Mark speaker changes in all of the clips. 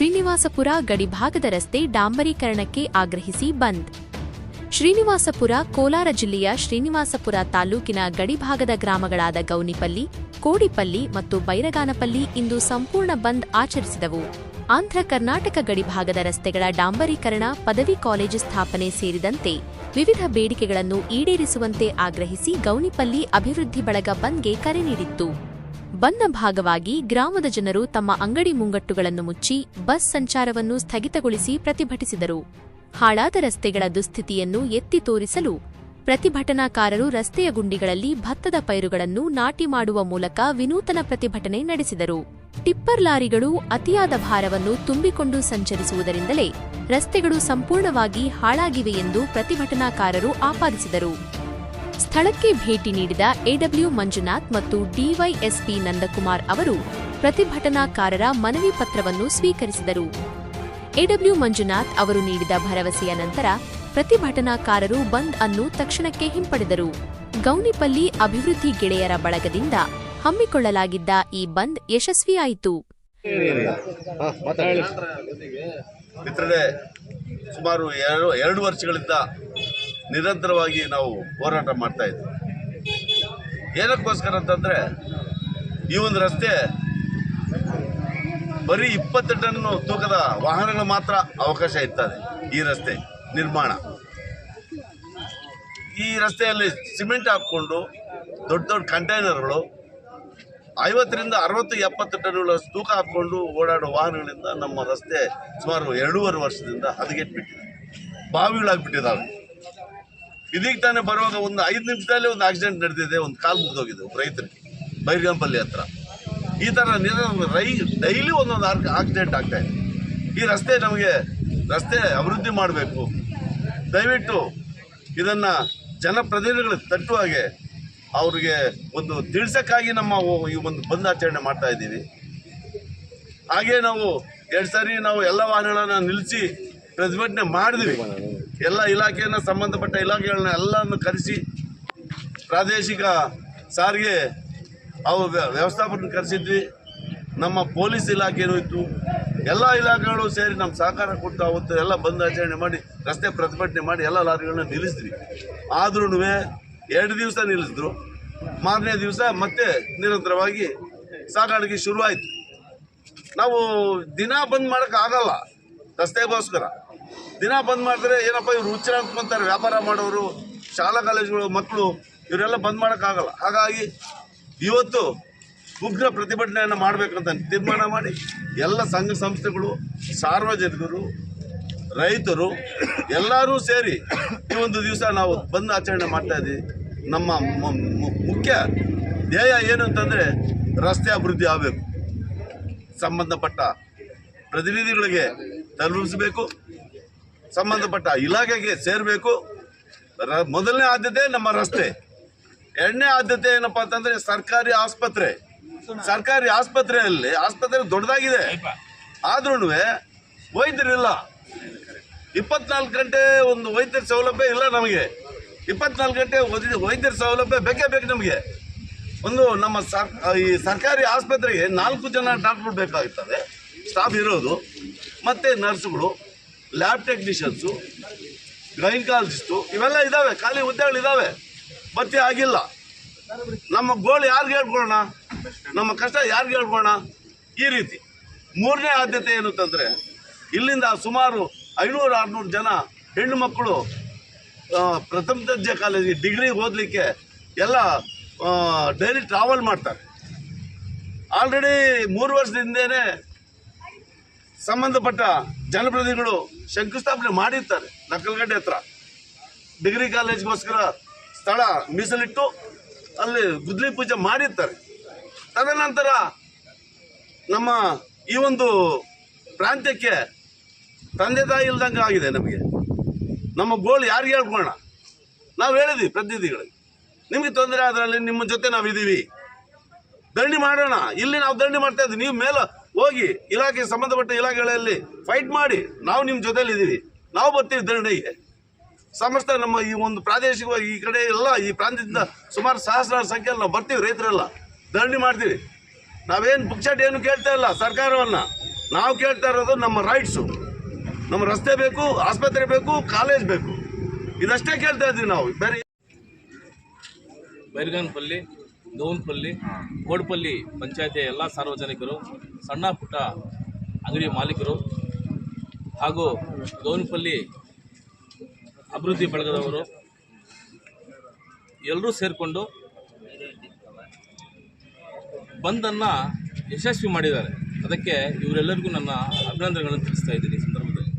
Speaker 1: ಶ್ರೀನಿವಾಸಪುರ ಗಡಿಭಾಗದ ರಸ್ತೆ ಡಾಂಬರೀಕರಣಕ್ಕೆ ಆಗ್ರಹಿಸಿ ಬಂದ್. ಶ್ರೀನಿವಾಸಪುರ ಕೋಲಾರ ಜಿಲ್ಲೆಯ ಶ್ರೀನಿವಾಸಪುರ ತಾಲೂಕಿನ ಗಡಿಭಾಗದ ಗ್ರಾಮಗಳಾದ ಗೌನಿಪಲ್ಲಿ, ಕೋಡಿಪಲ್ಲಿ ಮತ್ತು ಬೈರಗಾನಪಲ್ಲಿ ಇಂದು ಸಂಪೂರ್ಣ ಬಂದ್ ಆಚರಿಸಿದವು. ಆಂಧ್ರ ಕರ್ನಾಟಕ ಗಡಿಭಾಗದ ರಸ್ತೆಗಳ ಡಾಂಬರೀಕರಣ, ಪದವಿ ಕಾಲೇಜು ಸ್ಥಾಪನೆ ಸೇರಿದಂತೆ ವಿವಿಧ ಬೇಡಿಕೆಗಳನ್ನು ಈಡೇರಿಸುವಂತೆ ಆಗ್ರಹಿಸಿ ಗೌನಿಪಲ್ಲಿ ಅಭಿವೃದ್ಧಿ ಬಳಗ ಬಂದ್ಗೆ ಕರೆ ನೀಡಿತ್ತು. ಬಂದ ಭಾಗವಾಗಿ ಗ್ರಾಮದ ಜನರು ತಮ್ಮ ಅಂಗಡಿ ಮುಂಗಟ್ಟುಗಳನ್ನು ಮುಚ್ಚಿ ಬಸ್ ಸಂಚಾರವನ್ನು ಸ್ಥಗಿತಗೊಳಿಸಿ ಪ್ರತಿಭಟಿಸಿದರು. ಹಾಳಾದ ರಸ್ತೆಗಳ ದುಸ್ಥಿತಿಯನ್ನು ಎತ್ತಿ ತೋರಿಸಲು ಪ್ರತಿಭಟನಾಕಾರರು ರಸ್ತೆಯ ಗುಂಡಿಗಳಲ್ಲಿ ಭತ್ತದ ಪೈರುಗಳನ್ನು ನಾಟಿ ಮಾಡುವ ಮೂಲಕ ವಿನೂತನ ಪ್ರತಿಭಟನೆ ನಡೆಸಿದರು. ಟಿಪ್ಪರ್ ಲಾರಿಗಳು ಅತಿಯಾದ ಭಾರವನ್ನು ತುಂಬಿಕೊಂಡು ಸಂಚರಿಸುವುದರಿಂದಲೇ ರಸ್ತೆಗಳು ಸಂಪೂರ್ಣವಾಗಿ ಹಾಳಾಗಿವೆ ಎಂದು ಪ್ರತಿಭಟನಾಕಾರರು ಆಪಾದಿಸಿದರು. ಸ್ಥಳಕ್ಕೆ ಭೇಟಿ ನೀಡಿದ ಎಡಬ್ಲ್ಯೂ ಮಂಜುನಾಥ್ ಮತ್ತು ಡಿವೈಎಸ್ಪಿ ನಂದಕುಮಾರ್ ಅವರು ಪ್ರತಿಭಟನಾಕಾರರ ಮನವಿ ಪತ್ರವನ್ನು ಸ್ವೀಕರಿಸಿದರು. ಎಡಬ್ಲ್ಯೂ ಮಂಜುನಾಥ್ ಅವರು ನೀಡಿದ ಭರವಸೆಯ ನಂತರ ಪ್ರತಿಭಟನಾಕಾರರು ಬಂದ್ ಅನ್ನು ತಕ್ಷಣಕ್ಕೆ ಹಿಂಪಡೆದರು. ಗೌನಿಪಲ್ಲಿ ಅಭಿವೃದ್ಧಿ ಗೆಳೆಯರ ಬಳಗದಿಂದ ಹಮ್ಮಿಕೊಳ್ಳಲಾಗಿದ್ದ ಈ ಬಂದ್ ಯಶಸ್ವಿಯಾಯಿತು.
Speaker 2: ಸುಮಾರು ಎರಡು ಎರಡು ವರ್ಷಗಳಿಂದ ನಿರಂತರವಾಗಿ ನಾವು ಹೋರಾಟ ಮಾಡ್ತಾ ಇದ್ದೀವಿ ಏನಕ್ಕೋಸ್ಕರ ಅಂತಂದರೆ, ಈ ಒಂದು ರಸ್ತೆ ಬರೀ ಇಪ್ಪತ್ತು ಟನ್ ತೂಕದ ವಾಹನಗಳು ಮಾತ್ರ ಅವಕಾಶ ಇರ್ತದೆ ಈ ರಸ್ತೆ ನಿರ್ಮಾಣ. ಈ ರಸ್ತೆಯಲ್ಲಿ ಸಿಮೆಂಟ್ ಹಾಕ್ಕೊಂಡು ದೊಡ್ಡ ದೊಡ್ಡ ಕಂಟೈನರ್ಗಳು ಐವತ್ತರಿಂದ ಅರವತ್ತು ಎಪ್ಪತ್ತು ಟನ್ಗಳ ತೂಕ ಹಾಕ್ಕೊಂಡು ಓಡಾಡೋ ವಾಹನಗಳಿಂದ ನಮ್ಮ ರಸ್ತೆ ಸುಮಾರು ಎರಡೂವರೆ ವರ್ಷದಿಂದ ಹದಗೆಟ್ಬಿಟ್ಟಿದೆ. ಬಾವಿಗಳಾಗ್ಬಿಟ್ಟಿದ್ದಾವೆ ಇದೀಗ ತಾನೇ ಬರುವಾಗ ಒಂದು ಐದು ನಿಮಿಷದಲ್ಲಿ ಒಂದು ಆಕ್ಸಿಡೆಂಟ್ ನಡೆದಿದೆ, ಒಂದು ಕಾಲು ಮುಗಿದೋಗಿದೆ ಒಬ್ಬ ರೈತರಿಗೆ, ಬೈರ್ಗಂಪಲ್ಲಿ ಹತ್ರ. ಈ ಥರ ರೈ ಡೈಲಿ ಒಂದೊಂದು ಆಕ್ಸಿಡೆಂಟ್ ಆಗ್ತಾ ಇದೆ. ಈ ರಸ್ತೆ ನಮಗೆ ರಸ್ತೆ ಅಭಿವೃದ್ಧಿ ಮಾಡಬೇಕು. ದಯವಿಟ್ಟು ಇದನ್ನು ಜನಪ್ರತಿನಿಧಿಗಳು ತಟ್ಟುವ ಹಾಗೆ ಅವ್ರಿಗೆ ಒಂದು ತಿಳಿಸಕ್ಕಾಗಿ ನಮ್ಮ ಈ ಒಂದು ಬಂದ್ ಆಚರಣೆ ಮಾಡ್ತಾ ಇದ್ದೀವಿ. ಹಾಗೆ ನಾವು ಎರಡು ಸಾರಿ ನಾವು ಎಲ್ಲ ವಾಹನಗಳನ್ನ ನಿಲ್ಲಿಸಿ ಪ್ರತಿಭಟನೆ ಮಾಡಿದ್ವಿ. ಎಲ್ಲ ಇಲಾಖೆಯನ್ನು ಸಂಬಂಧಪಟ್ಟ ಇಲಾಖೆಗಳನ್ನ ಎಲ್ಲವನ್ನು ಕರೆಸಿ ಪ್ರಾದೇಶಿಕ ಸಾರಿಗೆ ಅವು ವ್ಯವಸ್ಥಾಪನ ಕರೆಸಿದ್ವಿ. ನಮ್ಮ ಪೊಲೀಸ್ ಇಲಾಖೆನೂ ಇತ್ತು ಎಲ್ಲ ಇಲಾಖೆಗಳು ಸೇರಿ ನಮ್ಮ ಸಹಕಾರ ಕೊಟ್ಟು ಅವತ್ತು ಎಲ್ಲ ಬಂದ್ ಆಚರಣೆ ಮಾಡಿ, ರಸ್ತೆ ಪ್ರತಿಭಟನೆ ಮಾಡಿ ಎಲ್ಲ ಲಾರಿಗಳನ್ನ ನಿಲ್ಲಿಸಿದ್ವಿ. ಆದ್ರೂ ಎರಡು ದಿವಸ ನಿಲ್ಲಿಸಿದ್ರು. ಮಾರನೇ ದಿವಸ ಮತ್ತೆ ನಿರಂತರವಾಗಿ ಸಾಗಾಣಿಕೆ ಶುರುವಾಯಿತು. ನಾವು ದಿನ ಬಂದ್ ಮಾಡೋಕ್ಕಾಗಲ್ಲ ರಸ್ತೆಗೋಸ್ಕರ. ದಿನ ಬಂದ್ ಮಾಡಿದ್ರೆ ಏನಪ್ಪ, ಇವ್ರು ಹುಚ್ಚರ ಅಂತಾರೆ ವ್ಯಾಪಾರ ಮಾಡೋರು, ಶಾಲಾ ಕಾಲೇಜುಗಳು ಮಕ್ಕಳು, ಇವರೆಲ್ಲ ಬಂದ್ ಮಾಡೋಕ್ಕಾಗಲ್ಲ. ಹಾಗಾಗಿ ಇವತ್ತು ಉಗ್ರ ಪ್ರತಿಭಟನೆಯನ್ನು ಮಾಡಬೇಕಂತ ತೀರ್ಮಾನ ಮಾಡಿ ಎಲ್ಲ ಸಂಘ ಸಂಸ್ಥೆಗಳು, ಸಾರ್ವಜನಿಕರು, ರೈತರು, ಎಲ್ಲರೂ ಸೇರಿ ಈ ಒಂದು ದಿವಸ ನಾವು ಬಂದ್ ಆಚರಣೆ ಮಾಡ್ತಾ ಇದ್ದೀವಿ. ನಮ್ಮ ಮುಖ್ಯ ಧ್ಯೇಯ ಏನು ಅಂತಂದರೆ ರಸ್ತೆ ಅಭಿವೃದ್ಧಿ ಆಗಬೇಕು. ಸಂಬಂಧಪಟ್ಟ ಪ್ರತಿನಿಧಿಗಳಿಗೆ ತಲುಪಿಸಬೇಕು. ಸಂಬಂಧಪಟ್ಟ ಇಲಾಖೆಗೆ ಸೇರಬೇಕು. ಮೊದಲನೇ ಆದ್ಯತೆ ನಮ್ಮ ರಸ್ತೆ. ಎರಡನೇ ಆದ್ಯತೆ ಏನಪ್ಪ ಅಂತಂದ್ರೆ ಸರ್ಕಾರಿ ಆಸ್ಪತ್ರೆ. ಸರ್ಕಾರಿ ಆಸ್ಪತ್ರೆಯಲ್ಲಿ, ಆಸ್ಪತ್ರೆ ದೊಡ್ಡದಾಗಿದೆ. ಆದ್ರೂ ವೈದ್ಯರಿಲ್ಲ. ಇಪ್ಪತ್ನಾಲ್ಕು ಗಂಟೆ ಒಂದು ವೈದ್ಯರ ಸೌಲಭ್ಯ ಇಲ್ಲ ನಮಗೆ. ಇಪ್ಪತ್ನಾಲ್ಕು ಗಂಟೆ ವೈದ್ಯ- ವೈದ್ಯರ ಸೌಲಭ್ಯ ಬೇಕೇ ಬೇಕು ನಮಗೆ. ಒಂದು ನಮ್ಮ ಸರ್, ಈ ಸರ್ಕಾರಿ ಆಸ್ಪತ್ರೆಗೆ ನಾಲ್ಕು ಜನ ಡಾಕ್ಟ್ರು ಬೇಕಾಗುತ್ತದೆ ಸ್ಟಾಫ್ ಇರೋದು, ಮತ್ತು ನರ್ಸ್ಗಳು. ಲ್ಯಾಬ್ ಟೆಕ್ನಿಷಿಯನ್ಸು ಗೈನಕಾಲಜಿಸ್ಟು ಇವೆಲ್ಲ ಇದ್ದಾವೆ ಖಾಲಿ ಹುದ್ದೆಗಳಿದ್ದಾವೆ ಭರ್ತಿ ಆಗಿಲ್ಲ. ನಮ್ಮ ಗೋಳು ಯಾರಿಗೆ ಹೇಳ್ಕೊಳ್ಳೋಣ? ನಮ್ಮ ಕಷ್ಟ ಯಾರಿಗೆ ಹೇಳ್ಕೊಳ್ಳೋಣ? ಈ ರೀತಿ. ಮೂರನೇ ಆದ್ಯತೆ ಏನು ಇಲ್ಲಿಂದ ಸುಮಾರು ಐನೂರು ಆರುನೂರು ಜನ ಹೆಣ್ಣು ಮಕ್ಕಳು ಪ್ರಥಮ ದರ್ಜೆ ಕಾಲೇಜಿಗೆ ಡಿಗ್ರಿಗೆ ಓದಲಿಕ್ಕೆ ಎಲ್ಲ ಡೈಲಿ ಟ್ರಾವೆಲ್ ಮಾಡ್ತಾರೆ. ಆಲ್ರೆಡಿ ಮೂರು ವರ್ಷದಿಂದೇನೆ ಸಂಬಂಧಪಟ್ಟ ಜನಪ್ರತಿನಿಧಿಗಳು ಶಂಕುಸ್ಥಾಪನೆ ಮಾಡಿರ್ತಾರೆ ನಕ್ಕಲಗಡ್ಡೆ ಹತ್ರ. ಡಿಗ್ರಿ ಕಾಲೇಜ್ಗೋಸ್ಕರ ಸ್ಥಳ ಮೀಸಲಿಟ್ಟು ಅಲ್ಲಿ ಗುದ್ಲಿ ಪೂಜೆ ಮಾಡಿರ್ತಾರೆ. ತದನಂತರ ನಮ್ಮ ಈ ಒಂದು ಪ್ರಾಂತ್ಯಕ್ಕೆ ತಂದೆ ತಾಯಿ ಇಲ್ದಂಗೆ ಆಗಿದೆ ನಮಗೆ. ನಮ್ಮ ಗೋಳು ಯಾರಿಗೆ ಹೇಳ್ಕೊಳ್ಳೋಣ? ನಾವು ಹೇಳಿದ್ವಿ ಪ್ರತಿನಿಧಿಗಳಿಗೆ. ನಿಮಗೆ ತೊಂದರೆ ಅದರಲ್ಲಿ ನಿಮ್ಮ ಜೊತೆ ನಾವಿದ್ದೀವಿ. ದಂಡಿ ಮಾಡೋಣ. ಇಲ್ಲಿ ನಾವು ದಂಡಿ ಮಾಡ್ತಾ ಇದ್ದೀವಿ. ನೀವು ಮೇಲೆ ಹೋಗಿ ಇಲಾಖೆ ಸಂಬಂಧಪಟ್ಟ ಇಲಾಖೆಗಳಲ್ಲಿ ಫೈಟ್ ಮಾಡಿ ನಾವು ನಿಮ್ಮ ಜೊತೆಲಿ ಇದ್ದೀವಿ ನಾವು ಬರ್ತೀವಿ ಧರಣಿಗೆ. ಸಮಸ್ತ ನಮ್ಮ ಈ ಒಂದು ಪ್ರಾದೇಶಿಕವಾಗಿ ಈ ಕಡೆ ಎಲ್ಲ ಈ ಪ್ರಾಂತ್ಯದಿಂದ ಸುಮಾರು ಸಹಸ್ರಾರು ಸಂಖ್ಯೆಯಲ್ಲಿ ನಾವು ಬರ್ತೀವಿ ರೈತರೆಲ್ಲ. ಧರಣಿ ಮಾಡ್ತೀವಿ. ನಾವೇನು ಪುಕ್ಷಟ್ ಏನು ಕೇಳ್ತಾ ಇಲ್ಲ ಸರ್ಕಾರವನ್ನ. ನಾವು ಕೇಳ್ತಾ ಇರೋದು ನಮ್ಮ ರೈಟ್ಸು ನಮ್ಮ ರಸ್ತೆ ಬೇಕು, ಆಸ್ಪತ್ರೆ ಬೇಕು ಕಾಲೇಜ್ ಬೇಕು. ಇದಷ್ಟೇ ಕೇಳ್ತಾ ಇದ್ದೀವಿ ನಾವು. ಬೇರೆ
Speaker 3: ಬೈರ್ಗನ್ಪಲ್ಲಿ ಗೌನ್ಪಲ್ಲಿ ಕೋಡ್ಪಲ್ಲಿ ಪಂಚಾಯತಿಯ ಎಲ್ಲ ಸಾರ್ವಜನಿಕರು, ಸಣ್ಣ ಪುಟ್ಟ ಅಂಗಡಿ ಮಾಲೀಕರು ಹಾಗೂ ಗೌನ್ಪಲ್ಲಿ ಅಭಿವೃದ್ಧಿ ಬಳಗದವರು ಎಲ್ಲರೂ ಸೇರಿಕೊಂಡು ಬಂದನ್ನು ಯಶಸ್ವಿ ಮಾಡಿದ್ದಾರೆ. ಅದಕ್ಕೆ ಇವರೆಲ್ಲರಿಗೂ ನನ್ನ ಅಭಿನಂದನೆಗಳನ್ನು ತಿಳಿಸ್ತಾ ಇದ್ದೀನಿ ಈ ಸಂದರ್ಭದಲ್ಲಿ.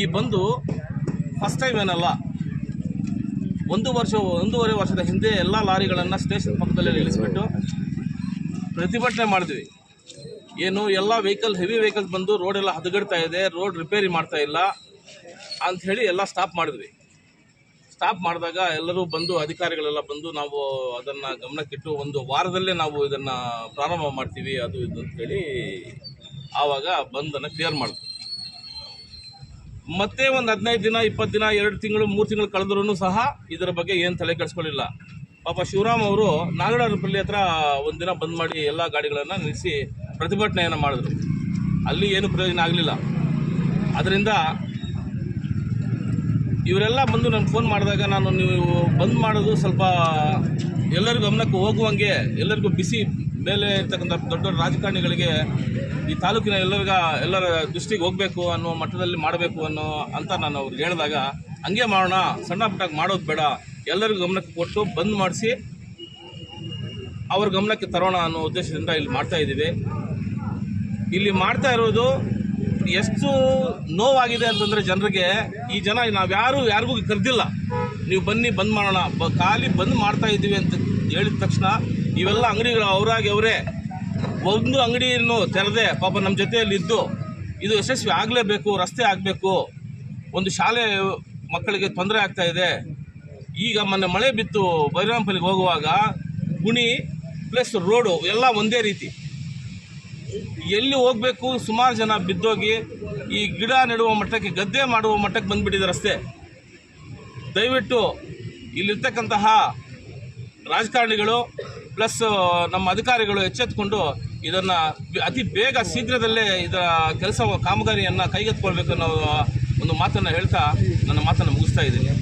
Speaker 3: ಈ ಬಂದು ಫಸ್ಟ್ ಟೈಮ್ ಏನಲ್ಲ ಒಂದು ವರ್ಷ, ಒಂದೂವರೆ ವರ್ಷದ ಹಿಂದೆ ಎಲ್ಲ ಲಾರಿಗಳನ್ನು ಸ್ಟೇಷನ್ ಪಕ್ಕದಲ್ಲೇ ನಿಲ್ಲಿಸ್ಬಿಟ್ಟು ಪ್ರತಿಭಟನೆ ಮಾಡಿದ್ವಿ. ಏನು, ಎಲ್ಲ ವೆಹಿಕಲ್ ಹೆವಿ ವೆಹಿಕಲ್ಸ್ ಬಂದು ರೋಡ್ ಎಲ್ಲ ಹದಗಡ್ತಾ ಇದೆ ರೋಡ್ ರಿಪೇರಿ ಮಾಡ್ತಾ ಇಲ್ಲ ಅಂತ ಹೇಳಿ ಎಲ್ಲ ಸ್ಟಾಪ್ ಮಾಡಿದ್ವಿ. ಸ್ಟಾಪ್ ಮಾಡಿದಾಗ ಎಲ್ಲರೂ ಬಂದು, ಅಧಿಕಾರಿಗಳೆಲ್ಲ ಬಂದು ನಾವು ಅದನ್ನು ಗಮನಕ್ಕಿಟ್ಟು ಒಂದು ವಾರದಲ್ಲೇ ನಾವು ಇದನ್ನು ಪ್ರಾರಂಭ ಮಾಡ್ತೀವಿ, ಅದು ಇದು ಅಂತ ಹೇಳಿ ಆವಾಗ ಬಂದನ್ನು ಕ್ಲಿಯರ್ ಮಾಡಿದ್ವಿ. ಮತ್ತೆ ಒಂದು ಹದಿನೈದು ದಿನ, ಇಪ್ಪತ್ತು ದಿನ, ಎರಡು ತಿಂಗಳು, ಮೂರು ತಿಂಗಳು ಕಳೆದ್ರೂ ಸಹ ಇದರ ಬಗ್ಗೆ ಏನು ತಲೆ ಕೆಡಿಸ್ಕೊಳ್ಳಿಲ್ಲ ಪಾಪ ಶಿವರಾಮ್ ಅವರು ನಾಗಡಪಲ್ಲಿ ಹತ್ರ ಒಂದಿನ ಬಂದ್ ಮಾಡಿ ಎಲ್ಲ ಗಾಡಿಗಳನ್ನು ನಿಲ್ಲಿಸಿ ಪ್ರತಿಭಟನೆಯನ್ನು ಮಾಡಿದ್ರು. ಅಲ್ಲಿ ಏನು ಪ್ರಯೋಜನ ಆಗಲಿಲ್ಲ. ಅದರಿಂದ ಇವರೆಲ್ಲ ಬಂದು ನನಗೆ ಫೋನ್ ಮಾಡಿದಾಗ ನಾನು ನೀವು ಬಂದ್ ಮಾಡೋದು ಸ್ವಲ್ಪ ಎಲ್ಲರಿಗೂ ಗಮನಕ್ಕೆ ಹೋಗುವಂಗೆ, ಎಲ್ಲರಿಗೂ ಬಿಸಿ ಮೇಲೆ ಇರ್ತಕ್ಕಂಥ ದೊಡ್ಡ ದೊಡ್ಡ ರಾಜಕಾರಣಿಗಳಿಗೆ ಈ ತಾಲೂಕಿನ ಎಲ್ಲರಿಗ ಎಲ್ಲರ ದೃಷ್ಟಿಗೆ ಹೋಗಬೇಕು ಅನ್ನೋ ಮಟ್ಟದಲ್ಲಿ ಮಾಡಬೇಕು ಅನ್ನೋ ಅಂತ ನಾನು ಅವ್ರಿಗೆ ಹೇಳಿದಾಗ, ಹಂಗೆ ಮಾಡೋಣ, ಸಣ್ಣ ಪುಟ್ಟಾಗಿ ಮಾಡೋದು ಬೇಡ, ಎಲ್ಲರಿಗೂ ಗಮನಕ್ಕೆ ಕೊಟ್ಟು ಬಂದ್ ಮಾಡಿಸಿ ಅವ್ರ ಗಮನಕ್ಕೆ ತರೋಣ ಅನ್ನೋ ಉದ್ದೇಶದಿಂದ ಇಲ್ಲಿ ಮಾಡ್ತಾ ಇದ್ದೀವಿ. ಇಲ್ಲಿ ಮಾಡ್ತಾ ಇರೋದು ಎಷ್ಟು ನೋವಾಗಿದೆ ಅಂತಂದ್ರೆ ಜನರಿಗೆ, ಈ ಜನ ನಾವ್ಯಾರು ಯಾರಿಗೂ ಕರೆದಿಲ್ಲ. ನೀವು ಬನ್ನಿ, ಬಂದ್ ಮಾಡೋಣ ಖಾಲಿ ಬಂದ್ ಮಾಡ್ತಾ ಇದ್ದೀವಿ ಅಂತ ಹೇಳಿದ ತಕ್ಷಣ ಇವೆಲ್ಲ ಅಂಗಡಿಗಳು ಅವರಾಗಿ ಅವರೇ. ಒಂದು ಅಂಗಡಿಯನ್ನು ತೆರೆದೆ ಪಾಪ ನಮ್ಮ ಜೊತೆಯಲ್ಲಿ ಇದ್ದು ಇದು ಯಶಸ್ವಿ ಆಗಲೇಬೇಕು, ರಸ್ತೆ ಆಗಬೇಕು. ಒಂದು ಶಾಲೆ ಮಕ್ಕಳಿಗೆ ತೊಂದರೆ ಆಗ್ತಾ ಇದೆ. ಈಗ ಮೊನ್ನೆ ಮಳೆ ಬಿತ್ತು, ಬೈರಾಂಪಲ್ಲಿಗೆ ಹೋಗುವಾಗ ಗುಣಿ ಪ್ಲಸ್ ರೋಡು ಎಲ್ಲ ಒಂದೇ ರೀತಿ. ಎಲ್ಲಿ ಹೋಗಬೇಕು, ಸುಮಾರು ಜನ ಬಿದ್ದೋಗಿ ಈ ಗಿಡ ನೆಡುವ ಮಟ್ಟಕ್ಕೆ, ಗದ್ದೆ ಮಾಡುವ ಮಟ್ಟಕ್ಕೆ ಬಂದುಬಿಟ್ಟಿದೆ ರಸ್ತೆ. ದಯವಿಟ್ಟು ಇಲ್ಲಿರ್ತಕ್ಕಂತಹ ರಾಜಕಾರಣಿಗಳು ಪ್ಲಸ್ ನಮ್ಮ ಅಧಿಕಾರಿಗಳು ಎಚ್ಚೆತ್ತುಕೊಂಡು ಇದನ್ನು ಅತಿ ಬೇಗ ಶೀಘ್ರದಲ್ಲೇ ಇದರ ಕೆಲಸ ಕಾಮಗಾರಿಯನ್ನು ಕೈಗೆತ್ತಿಕೊಳ್ಬೇಕು ಅನ್ನೋ ಒಂದು ಮಾತನ್ನು ಹೇಳ್ತಾ ನನ್ನ ಮಾತನ್ನು ಮುಗಿಸ್ತಾ ಇದ್ದೀನಿ.